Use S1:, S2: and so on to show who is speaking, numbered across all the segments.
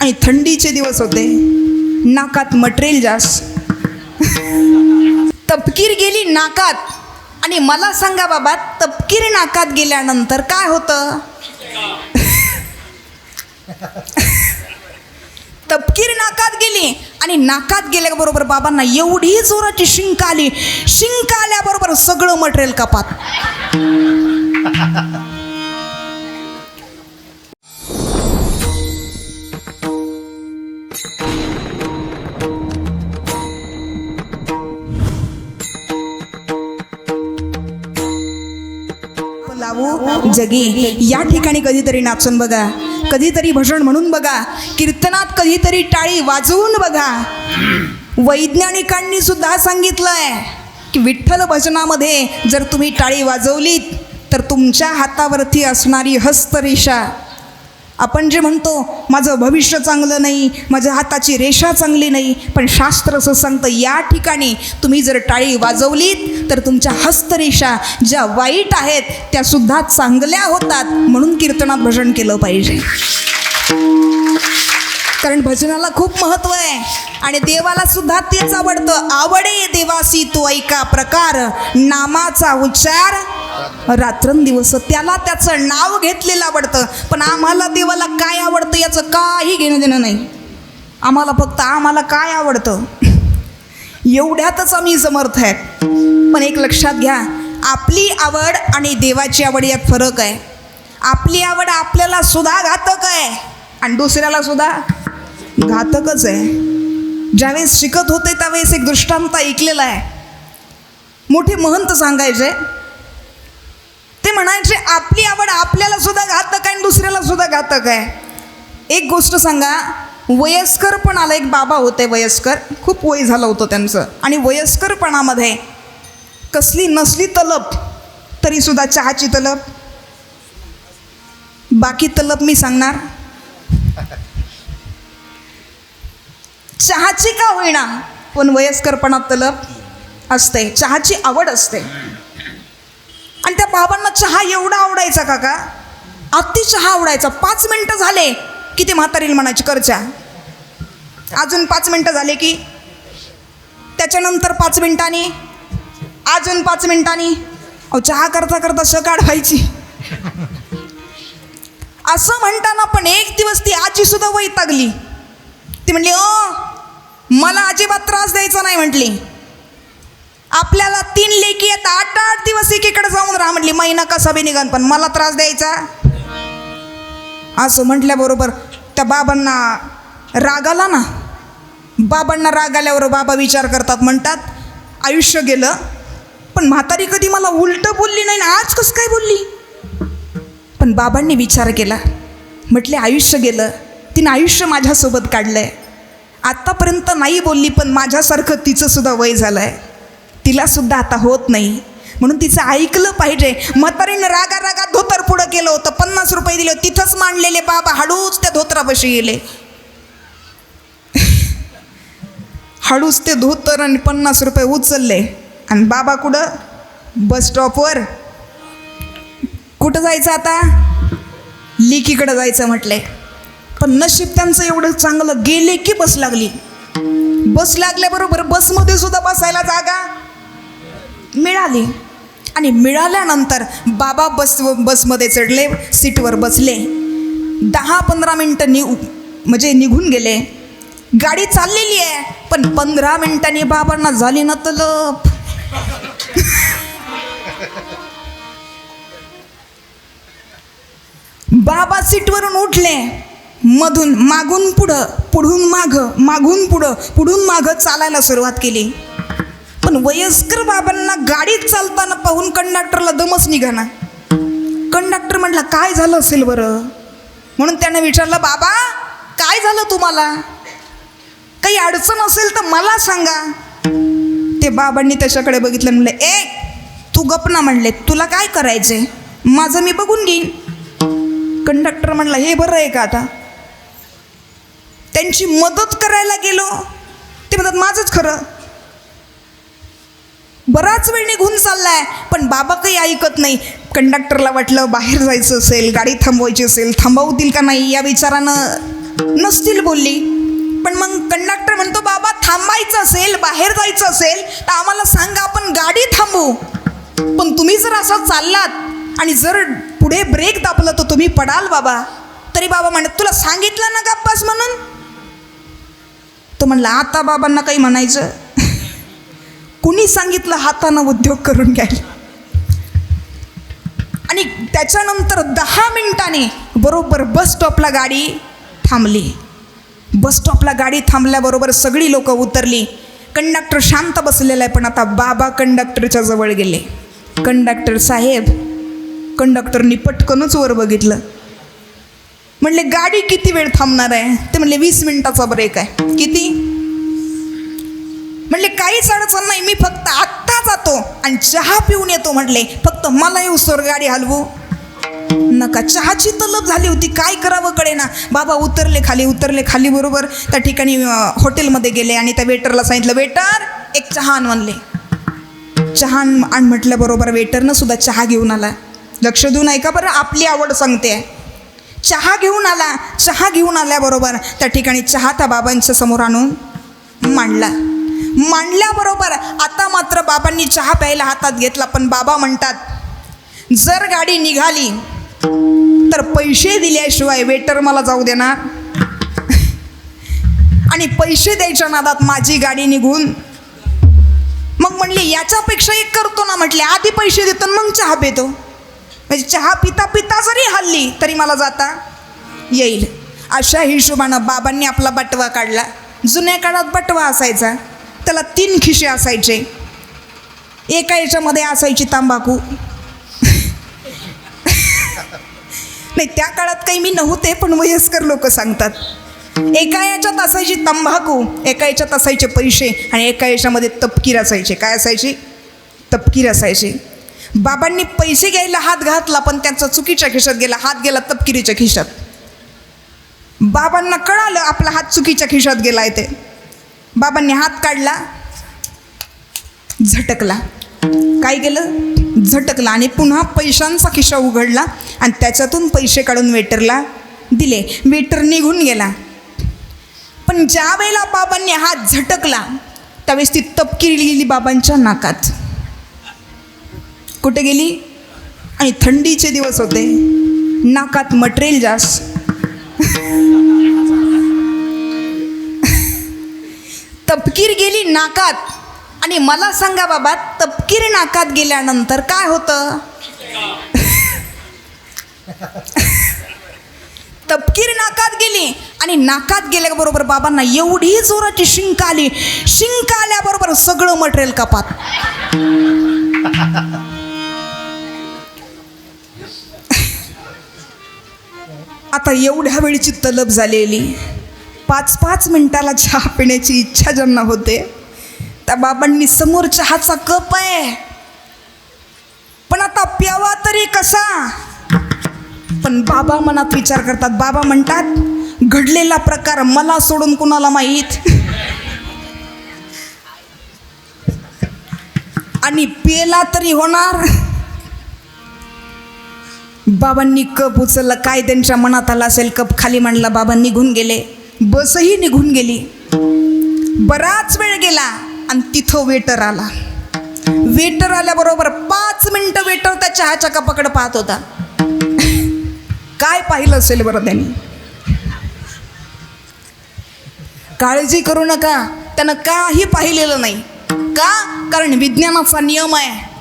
S1: आणि थंडीचे दिवस होते. नाकात मटेरियल जास्त. तपकीर गेली नाकात. आणि मला सांगा बाबा तपकीर नाकात गेल्यानंतर काय होतं? तपकीर नाकात गेली आणि नाकात गेल्याबरोबर बाबांना एवढी जोराची शिंक आली. शिंक आल्याबरोबर सगळं मटेरियल कपात. जगी. या ठिकाणी कधीतरी नाचून बघा. कधीतरी भजन म्हणून बघा. कीर्तनात कधीतरी टाळी वाजवून बघा. वैज्ञानिकांनी सुद्धा सांगितलंय की विठ्ठल भजनामध्ये जर तुम्ही टाळी वाजवलीत तर तुमच्या हातावरती असणारी हस्तरेषा आपण जे म्हणतो माझं भविष्य चांगलं नाही माझ्या हाताची रेषा चांगली नाही पण शास्त्र असं सांगतं या ठिकाणी तुम्ही जर टाळी वाजवलीत तर तुमच्या हस्तरेषा ज्या वाईट आहेत त्यासुद्धा चांगल्या होतात म्हणून कीर्तनात भजन केलं पाहिजे. कारण भजनाला खूप महत्त्व आहे आणि देवाला सुद्धा तेच आवडतं. आवडे देवासी तो ऐका प्रकार नामाचा उच्चार रात्रंदिवस त्याला त्याचं नाव घेतलेलं आवडतं. पण आम्हाला देवाला काय आवडतं याचं काही घेणं देणं नाही. आम्हाला फक्त आम्हाला काय आवडतं? एवढ्यातच आम्ही समर्थ आहे पण एक लक्षात घ्या आपली आवड आणि देवाची आवड यात फरक आहे. आपली आवड आपल्याला सुद्धा घातक आहे. आणि दुसऱ्याला सुद्धा घातकच आहे. ज्यावेळेस शिकत होते त्यावेळेस एक दृष्टांत ऐकलेला आहे. मोठे महंत सांगायचे म्हणायचे आपली आवड आपल्याला सुद्धा घातक आहे आणि दुसऱ्याला सुद्धा घातक आहे. एक गोष्ट सांगा वयस्करपणाला एक बाबा होते वयस्कर खूप वय झालं होतं त्यांचं. आणि वयस्करपणामध्ये कसली नसली तलप तरीसुद्धा चहाची तलप. बाकी तलप मी सांगणार. चहाची का होईना पण वयस्करपणात तलप असते. चहाची आवड असते. आणि त्या बाबांना चहा एवढा आवडायचा काका अति चहा आवडायचा. पाच मिनटं झाले की ते म्हातारील म्हणायची करच्या. अजून पाच मिनटं झाले की? त्याच्यानंतर पाच मिनटांनी? अजून पाच मिनटांनी? अहो चहा करता करता सकाळ व्हायची असं म्हणताना पण एक दिवस ती आजी सुद्धा वैतागली. ती म्हणली अ मला अजिबात त्रास द्यायचा नाही म्हटली. आपल्याला तीन लेकी आहेत आठ आठ दिवस एकीकडे जाऊन राहा म्हटली महिना कसा बी निघन. पण मला त्रास द्यायचा. असं म्हटल्याबरोबर त्या बाबांना राग आला ना बाबांना राग आल्यावर बाबा विचार करतात म्हणतात आयुष्य गेलं पण म्हातारी कधी मला उलटं बोलली नाही ना आज कसं काय बोलली? पण बाबांनी विचार केला म्हटले आयुष्य गेलं तिनं आयुष्य माझ्यासोबत काढलं आहे आत्तापर्यंत नाही बोलली पण माझ्यासारखं तिचं सुद्धा वय झालं आहे तिलासुद्धा आता होत नाही. म्हणून तिचं ऐकलं पाहिजे. म्हातारीनं रागा रागा धोतर पुढं केलं होतं. पन्नास रुपये दिले. तिथंच मांडलेले बाबा हळूच त्या धोतरापाशी गेले. हळूच ते धोतर आणि पन्नास रुपये उचलले. आणि बाबा कुठं? बस स्टॉपवर. कुठं जायचं आता? लिकीकडं जायचं म्हटलंय पण नशीब त्यांचं एवढं चांगलं. गेले की बस लागली. बस लागल्याबरोबर बसमध्ये सुद्धा बसायला जागा. मिळाली. आणि मिळाल्यानंतर बाबा बस बसमध्ये चढले सीटवर बसले. दहा पंधरा मिनटं नि म्हणजे निघून गेले. गाडी चाललेली आहे पण पंधरा मिनिटांनी बाबांना झाली ना तलप. बाबा सीटवरून उठले. मधून मागून पुढं पुढून मागं मागून पुढं पुढून मागं चालायला सुरुवात केली. पण वयस्कर बाबांना गाडीत चालताना पाहून कंडक्टरला दमच निघाना. कंडक्टर म्हटला काय झालं असेल बरं? म्हणून त्यानं विचारलं बाबा काय झालं तुम्हाला? काही अडचण असेल तर मला सांगा. ते बाबांनी त्याच्याकडे बघितलं म्हणले ए तू गपना म्हणले तुला काय करायचे माझं मी बघून घेईन. कंडक्टर म्हणला हे बरं आहे का आता? त्यांची मदत करायला गेलो. ते म्हणतात माझंच खरं. बराच वेळ निघून चाललाय. पण बाबा काही ऐकत नाही. कंडक्टरला वाटलं बाहेर जायचं असेल गाडी थांबवायची असेल थांबवतील का नाही या विचारानं नसतील बोलली. पण मग कंडक्टर म्हणतो बाबा थांबायचं असेल बाहेर जायचं असेल तर आम्हाला सांगा आपण गाडी थांबू. पण तुम्ही जर असं चाललात आणि जर पुढे ब्रेक दाबलं तर तुम्ही पडाल बाबा. तरी बाबा म्हणत तुला सांगितलं ना गप्पास म्हणून? तो म्हणला आता बाबांना काही म्हणायचं कुणी सांगितलं हातानं उद्योग करून घ्यायला? आणि त्याच्यानंतर दहा मिनिटाने बरोबर बस स्टॉपला गाडी थांबली. बस स्टॉपला गाडी थांबल्याबरोबर सगळी लोक उतरली. कंडक्टर शांत बसलेला आहे पण आता बाबा कंडक्टरच्या जवळ गेले. कंडक्टर साहेब कंडक्टरनी पटकनच वर बघितलं. म्हणले गाडी किती वेळ थांबणार आहे? ते म्हणले वीस मिनिटाचा ब्रेक आहे. किती? म्हणले काहीच अडचण नाही मी फक्त आत्ता जातो आणि चहा पिऊन येतो म्हटले फक्त मला येऊसवर गाडी हलवू. नका चहाची तलब झाली होती. काय करावं कळे ना बाबा उतरले खाली उतरले खाली बरोबर. त्या ठिकाणी हॉटेलमध्ये गेले आणि त्या वेटरला सांगितलं वेटर एक चहा आण म्हणले. चहा आण आण म्हटल्याबरोबर वेटरनं सुद्धा चहा घेऊन आला. लक्ष देऊन ऐका बरं आपली आवड सांगते. चहा घेऊन आला चहा घेऊन आल्याबरोबर त्या ठिकाणी चहा त्या बाबांच्या समोर आणून मांडला. मांडल्याबरोबर आता मात्र बाबांनी चहा प्यायला हातात घेतला पण बाबा म्हणतात जर गाडी निघाली तर पैसे दिल्याशिवाय वेटर मला जाऊ देणार. आणि पैसे द्यायच्या नादात माझी गाडी निघून मग म्हणले याच्यापेक्षा एक करतो ना म्हटले आधी पैसे देतो आणि मग चहा पितो. म्हणजे चहा पिता पिता जरी हल्ली तरी मला जाता येईल. अशा हिशोबानं बाबांनी आपला बटवा काढला. जुन्या काळात बटवा असायचा. त्याला तीन खिशे असायचे. एका याच्यामध्ये असायची तांबाखू. नाही त्या काळात काही मी नव्हते पण वयस्कर लोक सांगतात. एका याच्यात असायची तंबाखू एका याच्यात असायचे पैसे आणि एका याच्यामध्ये तपकीर असायचे. काय असायची? तपकीर असायची. बाबांनी पैसे घ्यायला हात घातला पण त्यांचा चुकीच्या खिशात गेला हात गेला तपकिरीच्या खिशात. बाबांना कळालं आपला हात चुकीच्या खिशात गेलाय ते. बाबांनी हात काढला झटकला. काय केलं? झटकला आणि पुन्हा पैशांचा खिशा उघडला आणि त्याच्यातून पैसे काढून वेटरला दिले. वेटर निघून गेला. पण ज्या वेळेला बाबांनी हात झटकला त्यावेळेस ती तपकिरी गेली बाबांच्या नाकात. कुठे गेली? आणि थंडीचे दिवस होते. नाकात मटेरियल जास्त. तपकीर गेली नाकात. आणि मला सांगा बाबा तपकीर नाकात गेल्यानंतर काय होतं? तपकीर नाकात गेली आणि नाकात गेल्याबरोबर बाबांना एवढी जोराची शिंक आली. शिंक आल्याबरोबर सगळं मटेरियल कपात. आता एवढ्या वेळीची तलब झालेली. पाच पाच मिनिटाला चहा पिण्याची इच्छा ज्यांना होते त्या बाबांनी समोर चहाचा कप आहे. पण आता प्यावा तरी कसा? पण बाबा मनात विचार करतात बाबा म्हणतात घडलेला प्रकार मला सोडून कुणाला माहीत? आणि पेला तरी होणार? बाबांनी कप उचलला काय त्यांच्या मनात आला असेल कप खाली मांडला बाबा निघून गेले. बसही निघून गेली. बराच वेळ गेला आणि तिथं वेटर आला. वेटर आल्याबरोबर पाच मिनटं वेटर त्या चहाच्या कपाकडे पाहत होता. काय पाहिलं असेल बरं त्यांनी? काळजी करू नका त्यानं काही पाहिलेलं नाही. का? कारण विज्ञानाचा नियम आहे.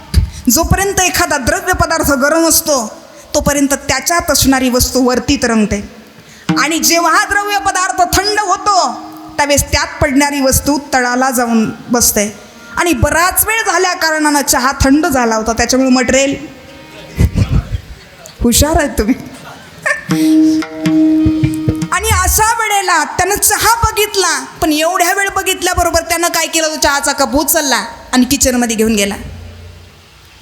S1: जोपर्यंत एखादा द्रव्य पदार्थ गरम असतो तोपर्यंत त्याच्यात असणारी वस्तू वरती तरंगते आणि जेव्हा द्रव्य पदार्थ थंड होतो त्यावेळेस त्यात पडणारी वस्तू तळाला जाऊन बसते. आणि बराच वेळ झाल्या कारणानं चहा थंड झाला होता त्याच्यामुळे मटेरियल हुशार आहेत तुम्ही. आणि अशा वेळेला त्यानं चहा बघितला पण एवढ्या वेळ बघितल्याबरोबर त्यानं काय केलं? तो चहाचा कप उचलला आणि किचनमध्ये घेऊन गेला.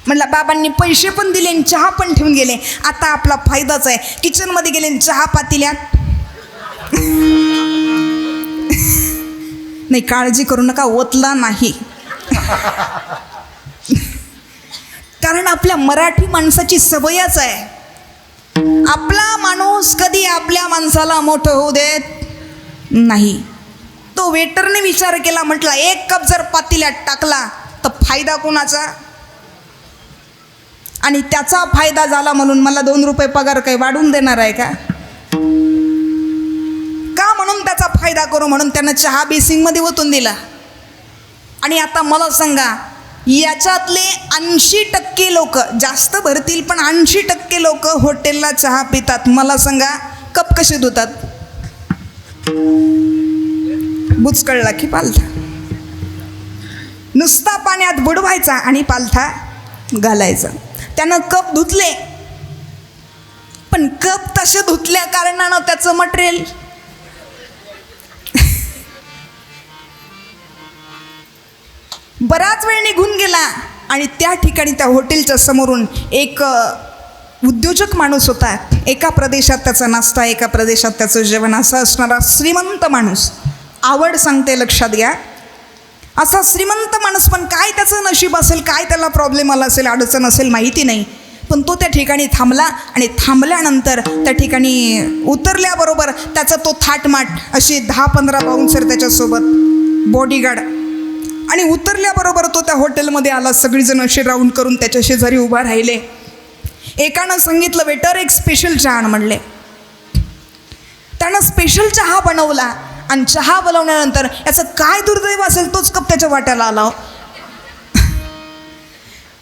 S1: म्हटलं बाबांनी पैसे पण दिले आणि चहा पण ठेवून गेले. आता आपला फायदाच आहे. किचनमध्ये गेले आणि चहा पातिल्यात नाही काळजी करू नका ओतला नाही. कारण आपल्या मराठी माणसाची सवयच आहे. आपला माणूस कधी आपल्या माणसाला मोठं होऊ देत नाही. तो वेटरने विचार केला म्हटला एक कप जर पातेल्यात टाकला तर फायदा कोणाचा? आणि त्याचा फायदा झाला म्हणून मला दोन रुपये पगार काही वाढवून देणार आहे का? का म्हणून त्याचा फायदा करू म्हणून त्यानं चहा बेसिंगमध्ये ओतून दिला? आणि आता मला सांगा याच्यातले ऐंशी टक्के लोक जास्त भरतील पण ऐंशी टक्के लोक हॉटेलला चहा पितात. मला सांगा कप कसे धुतात? बुचकळला की पालथा. नुसता पाण्यात बुडवायचा आणि पालथा घालायचा. त्यानं कप धुतले. पण कप तसे धुतल्या कारणानं त्याचं मटेरियल बराच वेळ निघून गेला आणि त्या ठिकाणी त्या हॉटेलच्या समोरून एक उद्योजक माणूस होता. एका प्रदेशात त्याचा नाश्ता एका प्रदेशात त्याचं जेवण असं असणारा श्रीमंत माणूस. आवड सांगते लक्षात घ्या. असा श्रीमंत माणूस पण काय त्याचं नशीब असेल काय त्याला प्रॉब्लेम आला असेल अडचण असेल माहिती नाही. पण तो त्या ठिकाणी थांबला आणि थांबल्यानंतर त्या ठिकाणी उतरल्याबरोबर त्याचा तो थाटमाट अशी दहा पंधरा बाउन्सर त्याच्यासोबत बॉडीगार्ड आणि उतरल्याबरोबर तो त्या हॉटेलमध्ये आला. सगळीजण असे राऊंड करून त्याच्या शेजारी उभा राहिले. एकानं सांगितलं वेटर एक स्पेशल चहा म्हणले. त्यानं स्पेशल चहा बनवला. आणि चहा बनवल्यानंतर याचं काय दुर्दैव असेल तोच कप त्याच्या वाट्याला आला.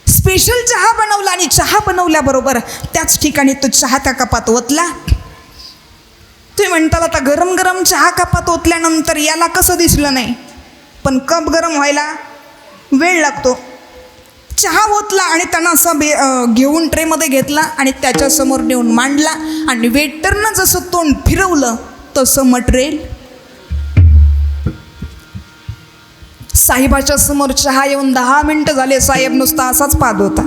S1: स्पेशल चहा बनवला आणि चहा बनवल्याबरोबर त्याच ठिकाणी तो चहा त्या कपात ओतला. तुम्ही म्हणताल आता गरम गरम चहा कपात ओतल्यानंतर याला कसं दिसलं नाही? पण कप गरम व्हायला वेळ लागतो. चहा ओतला आणि त्यांना असं बे घेऊन ट्रेमध्ये घेतला आणि त्याच्यासमोर नेऊन मांडला आणि वेटरनं जसं तोंड फिरवलं तसं मटेरियल साहेबाच्या समोर चहा येऊन दहा मिनटं झाले साहेब नुसता असाच पाद होता.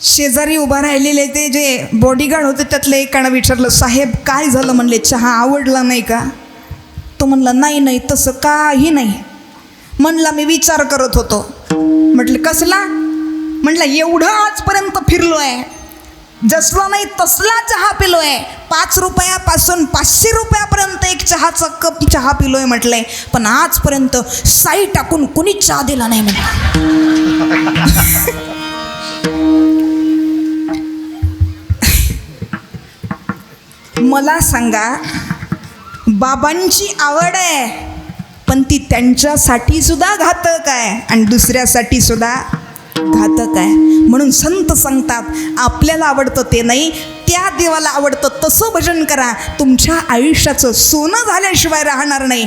S1: शेजारी उभा राहिलेले ते जे बॉडीगार्ड होते त्यातले एकानं विचारलं साहेब काय झालं? म्हणले चहा आवडला नाही का? तो म्हणला नाही नाही तसं काही नाही. म्हणला मी विचार करत होतो. म्हटलं कसला? म्हटलं एवढं आजपर्यंत फिरलो आहे जसला नाही तसला चहा पिलोय. पाच रुपयापासून पाचशे रुपयापर्यंत एक चहाचा कप चहा पिलोय म्हटलंय. पण आजपर्यंत साई टाकून कुणीच चहा दिला नाही म्हटलं मला सांगा बाबांची आवड आहे पण ती त्यांच्यासाठी सुद्धा घातक आहे. आणि दुसऱ्यासाठी सुद्धा घातक आहे. म्हणून संत सांगतात आपल्याला आवडतं ते नाही त्या देवाला आवडतं तसं भजन करा. तुमच्या आयुष्याचं सोनं झाल्याशिवाय राहणार नाही.